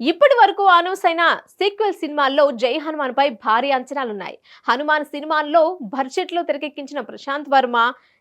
ఇప్పటి వరకు అనౌన్స్ అయిన సీక్వెల్ సినిమాల్లో జై హనుమాన్ పై భారీ అంచనాలున్నాయి. హనుమాన్ సినిమాల్లో బడ్జెట్లో తెరకెక్కించిన ప్రశాంత్ వర్మ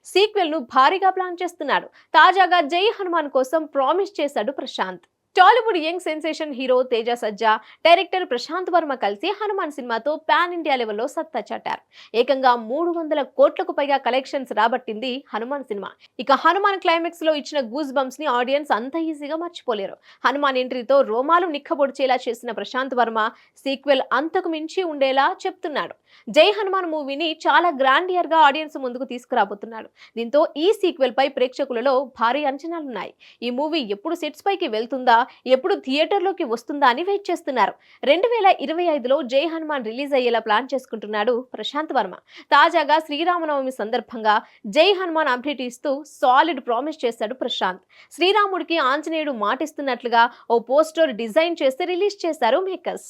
సీక్వెల్ను భారీగా ప్లాన్ చేస్తున్నాడు. తాజాగా జై హనుమాన్ కోసం ప్రామిస్ చేశాడు Prashanth. Tollywood young sensation hero Teja Sajja director Prashanth Varma కలిసి హనుమాన్ సినిమాతో పాన్ ఇండియా లెవెల్లో సత్తా చాటారు. ఏకంగా మూడు వందల కోట్లకు పైగా కలెక్షన్స్ రాబట్టింది హనుమాన్ సినిమా. ఇక హనుమాన్ క్లైమాక్స్లో ఇచ్చిన గూస్ బంప్స్ని ఆడియన్స్ అంత ఈజీగా మర్చిపోలేరు. హనుమాన్ ఎంట్రీతో రోమాలు నిక్కబొడిచేలా చేసిన ప్రశాంత్ వర్మ సీక్వెల్ అంతకు మించి ఉండేలా చెప్తున్నాడు. జై హనుమాన్ మూవీని చాలా గ్రాండియర్గా ఆడియన్స్ ముందుకు తీసుకురాబోతున్నాడు. దీంతో ఈ సీక్వెల్ పై ప్రేక్షకులలో భారీ అంచనాలున్నాయి. ఈ మూవీ ఎప్పుడు సెట్స్ పైకి వెళ్తుందా ఎప్పుడు థియేటర్లోకి వస్తుందా అని వెయిట్ చేస్తున్నారు. రెండు వేల ఇరవై ఐదులో జై హనుమాన్ రిలీజ్ అయ్యేలా ప్లాన్ చేసుకుంటున్నాడు ప్రశాంత్ వర్మ. తాజాగా శ్రీరామనవమి సందర్భంగా జై హనుమాన్ అప్డేట్ ఇస్తూ సాలిడ్ ప్రామిస్ చేశాడు ప్రశాంత్. శ్రీరాముడికి ఆంజనేయుడు మాటిస్తున్నట్లుగా ఓ పోస్టర్ డిజైన్ చేసి రిలీజ్ చేశారు మేకర్స్.